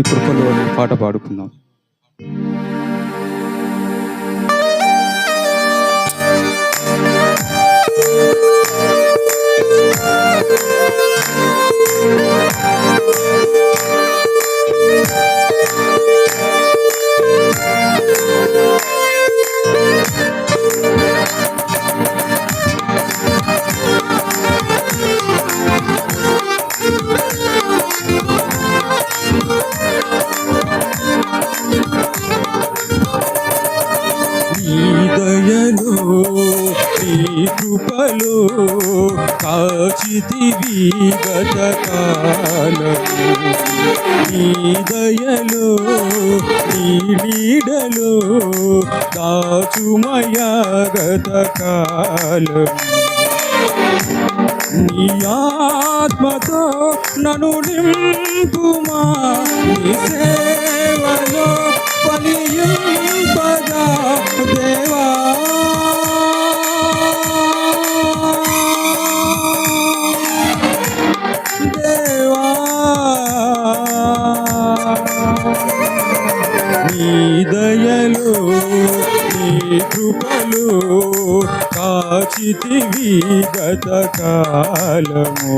ఈ కృపలో పాట పాడుకుందాం. నీ దయలో నీ కృపలో కాచితివి గతకాలము నీ దయలో నీ నీడలో దాచుమయ గత నీ ఆత్మతో నను నింపుమా నిసే కాచితివి గతకాలము.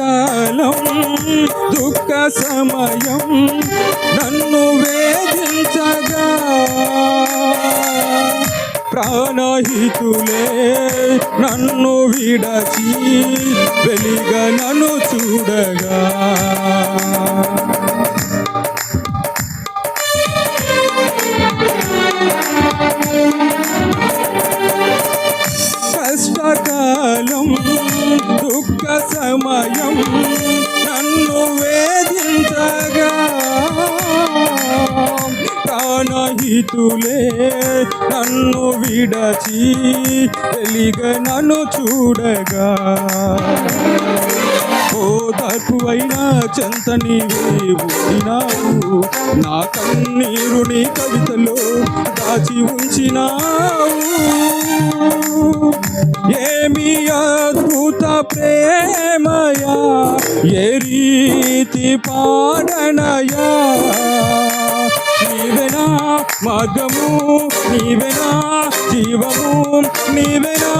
కాలం దుఃఖ సమయం నన్ను వేధించగా. ప్రాణహితులే నన్ను విడచి వెలిగ నన్ను చూడగా. సమయం నన్ను వేధించగా. ప్రాణహితులే నన్ను విడచి వెలిగ నన్ను చూడగా. ఓ తక్కువైనా చెంత నీవే ఉంచినావు నా కన్నీరుని కవితలో దాచి ఉంచినావు. ఏమి అద్భుత ప్రేమయా ఏ రీతి పాడనయా? నీవెనా మార్గము నీవెనా జీవము నీవెనా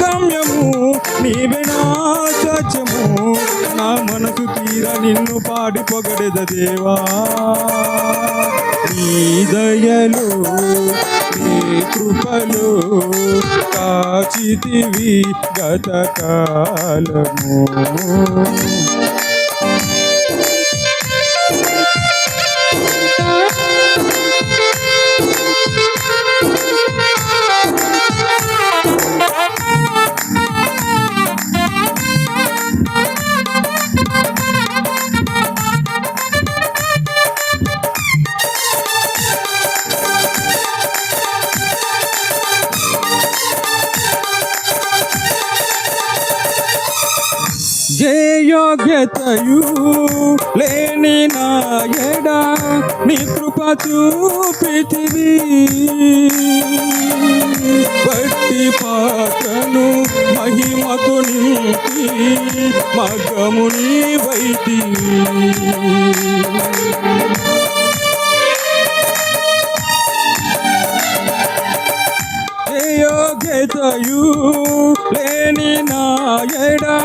గమ్యము నీవెనా సత్యము? నా మనసు తీర నిన్ను పాడి పొగడెద దేవా నీ దయలు నీ కృపలో కాచితివి గతకాలము యోగ్యతయు లేని నా నీ కృప చూపితివి. బట్టి పాటను మహిమకు నింపి మగము నీ వైతివి యోగ్యతయు లేని నాయడా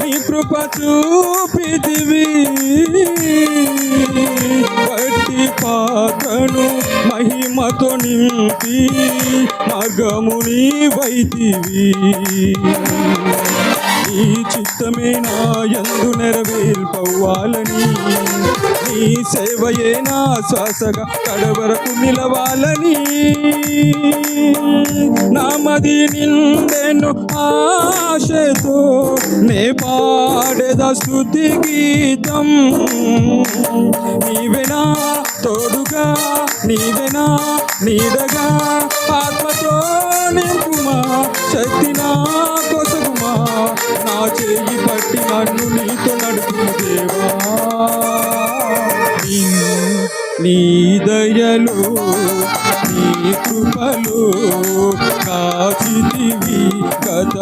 నీ కృప చూపిదివి బట్టి పాత్రను మహిమతో నింపి మగముని వైతివి నీ చిత్తమే నా ఎందు నెరవేర్పవ్వాలని నీ సేవయే నా శ్వాసగా కడవరకు నిలవాలని. నామది నిందెను ఆశతో నే పాడేద స్థుతి గీతం. నీవెనా తోడుగా నీవెనా నీడగా ఆత్మతో నింపుమా శక్తి నా నీ- దయలు నీ కృపలు కాచితివి గత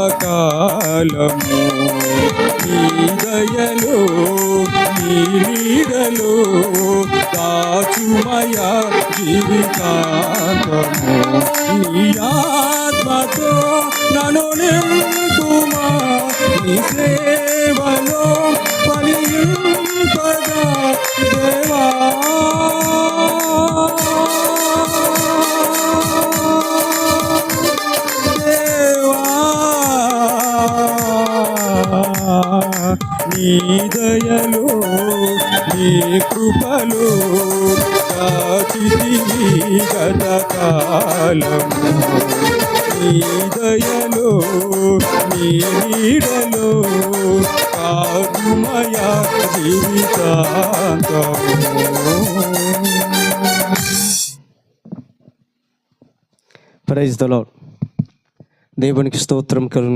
నీ దయలు నీ నీడలు కాచుమయ జీవితాంతము. నీ ఆత్మతో నన్ను నింపుమా నీ సేవలు నీ దయలో నీ కృపలో కాచితివి గత కాలము. నీ దయలో నీ నీడలో కాదుమయ జీవితాంతము. ప్రైజ్ ద లాడ్ దేవునికి స్తోత్రం కలు